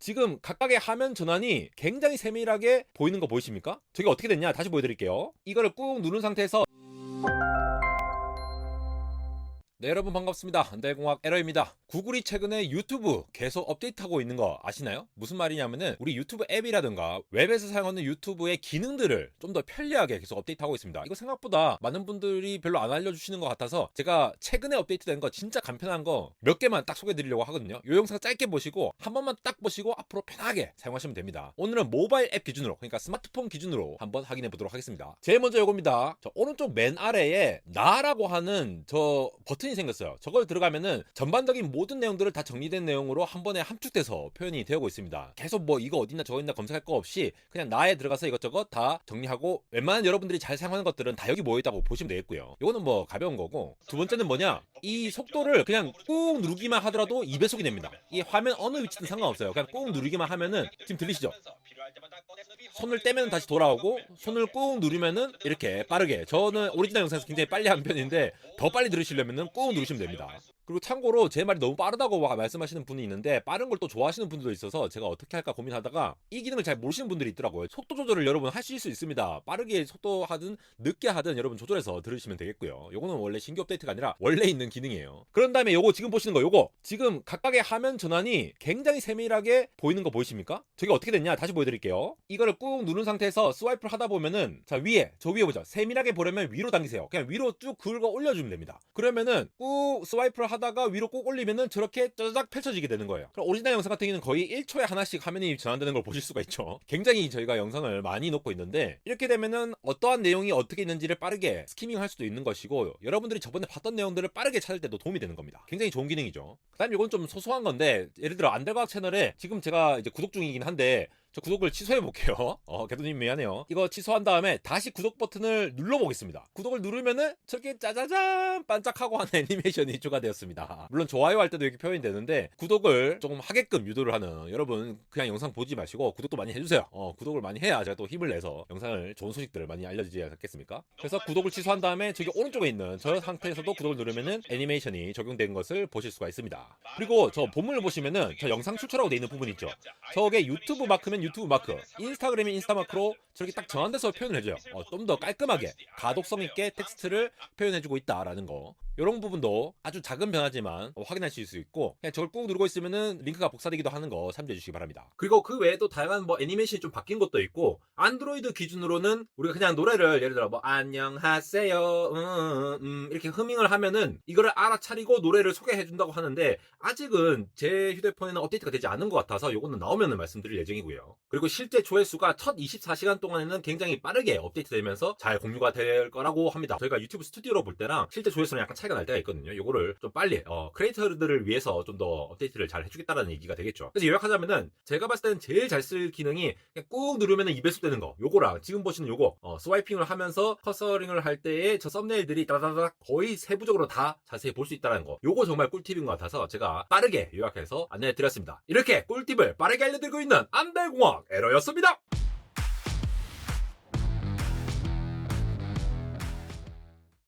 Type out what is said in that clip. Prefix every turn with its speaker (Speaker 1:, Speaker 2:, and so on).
Speaker 1: 지금 각각의 화면 전환이 굉장히 세밀하게 보이는 거 보이십니까? 저게 어떻게 됐냐? 다시 보여드릴게요. 이거를 꾹 누른 상태에서 네 여러분 반갑습니다. 한달공학 에러입니다. 구글이 최근에 유튜브 계속 업데이트하고 있는 거 아시나요? 무슨 말이냐면은 우리 유튜브 앱이라든가 웹에서 사용하는 유튜브의 기능들을 좀 더 편리하게 계속 업데이트하고 있습니다. 이거 생각보다 많은 분들이 별로 안 알려주시는 것 같아서 제가 최근에 업데이트된 거 진짜 간편한 거 몇 개만 딱 소개해드리려고 하거든요. 이 영상 짧게 보시고 한 번만 딱 보시고 앞으로 편하게 사용하시면 됩니다. 오늘은 모바일 앱 기준으로 그러니까 스마트폰 기준으로 한번 확인해 보도록 하겠습니다. 제일 먼저 이겁니다. 저 오른쪽 맨 아래에 나라고 하는 저 버튼 이 생겼어요. 저걸 들어가면은 전반적인 모든 내용들을 다 정리된 내용으로 한 번에 함축돼서 표현이 되고 있습니다. 계속 뭐 이거 어딨나 저거 있나 검색할 거 없이 그냥 나에 들어가서 이것저것 다 정리하고 웬만한 여러분들이 잘 사용하는 것들은 다 여기 모여있다고 보시면 되겠고요. 이거는 뭐 가벼운 거고 두 번째는 뭐냐 이 속도를 그냥 꾹 누르기만 하더라도 2배속이 됩니다. 이 화면 어느 위치든 상관없어요. 그냥 꾹 누르기만 하면은 지금 들리시죠? 손을 떼면 다시 돌아오고 손을 꾹 누르면은 이렇게 빠르게 저는 오리지널 영상에서 굉장히 빨리 하는 편인데 더 빨리 들으시려면은 꾹 누르시면 됩니다. 그리고 참고로 제 말이 너무 빠르다고 와- 말씀하시는 분이 있는데 빠른 걸 또 좋아하시는 분들도 있어서 제가 어떻게 할까 고민하다가 이 기능을 잘 모르시는 분들이 있더라고요. 속도 조절을 여러분 하실 수 있습니다. 빠르게 속도 하든 늦게 하든 여러분 조절해서 들으시면 되겠고요. 요거는 원래 신규 업데이트가 아니라 원래 있는 기능이에요. 그런 다음에 요거 지금 보시는 거 요거 지금 각각의 화면 전환이 굉장히 세밀하게 보이는 거 보이십니까? 저게 어떻게 됐냐 다시 보여드릴게요. 이거를 꾹 누른 상태에서 스와이프를 하다 보면은 자 위에 저 위에 보죠. 세밀하게 보려면 위로 당기세요. 그냥 위로 쭉 긁어 올려주면 됩니다. 그러면은 꾹 스와이프를 하다가 위로 꾹 올리면은 저렇게 짜자작 펼쳐지게 되는 거예요. 그럼 오리지널 영상 같은 경우는 거의 1초에 하나씩 화면이 전환되는 걸 보실 수가 있죠. 굉장히 저희가 영상을 많이 놓고 있는데 이렇게 되면은 어떠한 내용이 어떻게 있는지를 빠르게 스키밍 할 수도 있는 것이고 여러분들이 저번에 봤던 내용들을 빠르게 찾을 때도 도움이 되는 겁니다. 굉장히 좋은 기능이죠. 그 다음 이건 좀 소소한 건데 예를 들어 안달과학 채널에 지금 제가 이제 구독 중이긴 한데 저 구독을 취소해 볼게요. 어, 개도님 미안해요. 이거 취소한 다음에 다시 구독 버튼을 눌러 보겠습니다. 구독을 누르면은 저렇게 짜자잔 반짝하고 하는 애니메이션이 추가되었습니다. 물론 좋아요 할 때도 이렇게 표현이 되는데 구독을 조금 하게끔 유도를 하는 여러분 그냥 영상 보지 마시고 구독도 많이 해주세요. 어, 구독을 많이 해야 제가 또 힘을 내서 영상을 좋은 소식들을 많이 알려드리지 않겠습니까? 그래서 구독을 취소한 다음에 저기 오른쪽에 있는 저 상태에서도 구독을 누르면은 애니메이션이 적용된 것을 보실 수가 있습니다. 그리고 저 본문을 보시면은 저 영상 출처라고 돼 있는 부분 있죠. 저게 유튜브 마크면 유튜브 마크, 인스타그램이 인스타 마크로 저렇게 딱 전환돼서 표현을 해줘요. 어, 좀 더 깔끔하게 가독성 있게 텍스트를 표현해주고 있다라는 거. 이런 부분도 아주 작은 변화지만 어, 확인하실 수 있고 그냥 저걸 꾹 누르고 있으면은 링크가 복사되기도 하는 거 참조해 주시기 바랍니다. 그리고 그 외에도 다양한 뭐 애니메이션이 좀 바뀐 것도 있고 안드로이드 기준으로는 우리가 그냥 노래를 예를 들어 뭐 안녕하세요 음, 음, 이렇게 흐밍을 하면은 이거를 알아차리고 노래를 소개해 준다고 하는데 아직은 제 휴대폰에는 업데이트가 되지 않은 것 같아서 요거는 나오면은 말씀드릴 예정이고요. 그리고 실제 조회수가 첫 24시간 동안에는 굉장히 빠르게 업데이트되면서 잘 공유가 될 거라고 합니다. 저희가 유튜브 스튜디오로 볼 때랑 실제 조회수는 약간 차이가 날 때가 있거든요. 요거를 좀 빨리 어, 크리에이터들을 위해서 좀 더 업데이트를 잘 해주겠다라는 얘기가 되겠죠. 그래서 요약하자면은 제가 봤을 때는 제일 잘 쓸 기능이 그냥 꾹 누르면은 2배속 되는 거. 요거랑 지금 보시는 요거 어, 스와이핑을 하면서 커서링을 할 때의 저 썸네일들이 따다닥 거의 세부적으로 다 자세히 볼 수 있다는 거. 요거 정말 꿀팁인 것 같아서 제가 빠르게 요약해서 안내해 드렸습니다. 이렇게 꿀팁을 빠르게 알려드리고 있는 안달공학 에러였습니다.